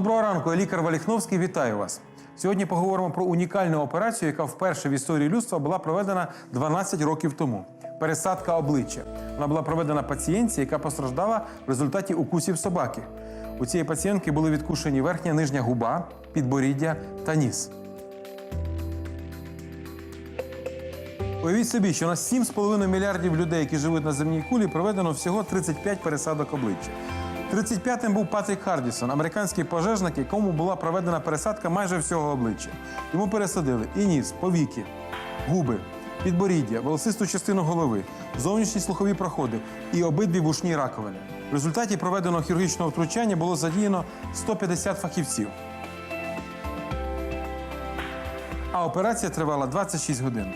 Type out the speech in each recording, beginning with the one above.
Доброго ранку, лікар Валіхновський. Вітаю вас. Сьогодні поговоримо про унікальну операцію, яка вперше в історії людства була проведена 12 років тому. Пересадка обличчя. Вона була проведена пацієнтці, яка постраждала в результаті укусів собаки. У цієї пацієнтки були відкушені верхня нижня губа, підборіддя та ніс. Уявіть собі, що на 7,5 мільярдів людей, які живуть на земній кулі, проведено всього 35 пересадок обличчя. 35-м був Патрік Хардісон, американський пожежник, якому була проведена пересадка майже всього обличчя. Йому пересадили і ніс, повіки, губи, підборіддя, волосисту частину голови, зовнішні слухові проходи і обидві вушні раковини. В результаті проведеного хірургічного втручання було задіяно 150 фахівців. А операція тривала 26 годин.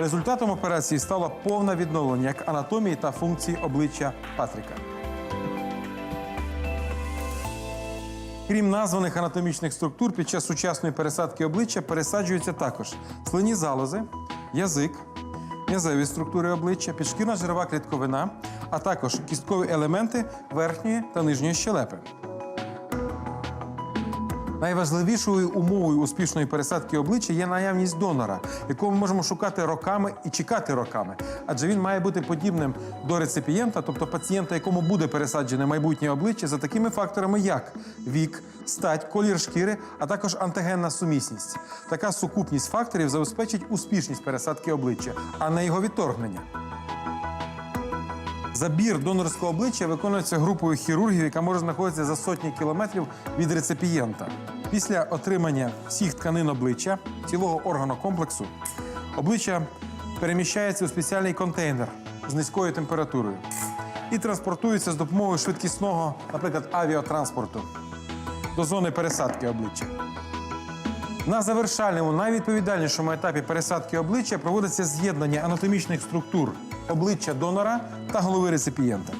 Результатом операції стало повне відновлення як анатомії та функції обличчя Патріка. Крім названих анатомічних структур, під час сучасної пересадки обличчя пересаджуються також слинні залози, язик, м'язеві структури обличчя, підшкірна жирова клітковина, а також кісткові елементи верхньої та нижньої щелепи. Найважливішою умовою успішної пересадки обличчя є наявність донора, якого ми можемо шукати роками і чекати роками, адже він має бути подібним до реципієнта, тобто пацієнта, якому буде пересаджене майбутнє обличчя, за такими факторами, як вік, стать, колір шкіри, а також антигенна сумісність. Така сукупність факторів забезпечить успішність пересадки обличчя, а не його відторгнення. Забір донорського обличчя виконується групою хірургів, яка може знаходитися за сотні кілометрів від реципієнта. Після отримання всіх тканин обличчя, цілого органокомплексу, обличчя переміщається у спеціальний контейнер з низькою температурою і транспортується з допомогою швидкісного, наприклад, авіатранспорту до зони пересадки обличчя. На завершальному, найвідповідальнішому етапі пересадки обличчя проводиться з'єднання анатомічних структур обличчя донора та голови реципієнта.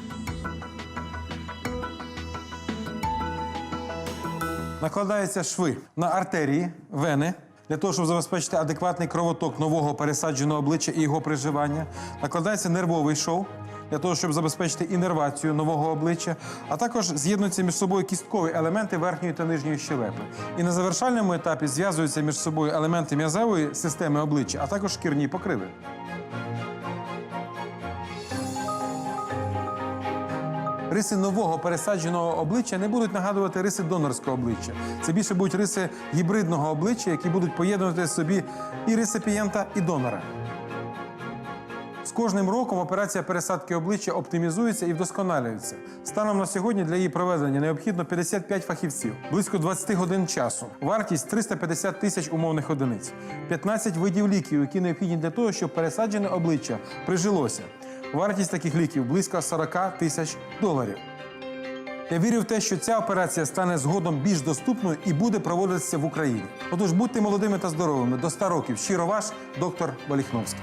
Накладаються шви на артерії, вени для того, щоб забезпечити адекватний кровоток нового пересадженого обличчя і його приживання. Накладається нервовий шов для того, щоб забезпечити інервацію нового обличчя, а також з'єднуються між собою кісткові елементи верхньої та нижньої щелепи. І на завершальному етапі зв'язуються між собою елементи м'язевої системи обличчя, а також шкірні покриви. Риси нового пересадженого обличчя не будуть нагадувати риси донорського обличчя. Це більше будуть риси гібридного обличчя, які будуть поєднувати собі і реципієнта, і донора. З кожним роком операція пересадки обличчя оптимізується і вдосконалюється. Станом на сьогодні для її проведення необхідно 55 фахівців, близько 20 годин часу, вартість 350 тисяч умовних одиниць, 15 видів ліків, які необхідні для того, щоб пересаджене обличчя прижилося. Вартість таких ліків близько 40 тисяч доларів. Я вірю в те, що ця операція стане згодом більш доступною і буде проводитися в Україні. Отож, будьте молодими та здоровими до 100 років. Щиро ваш доктор Валіхновський.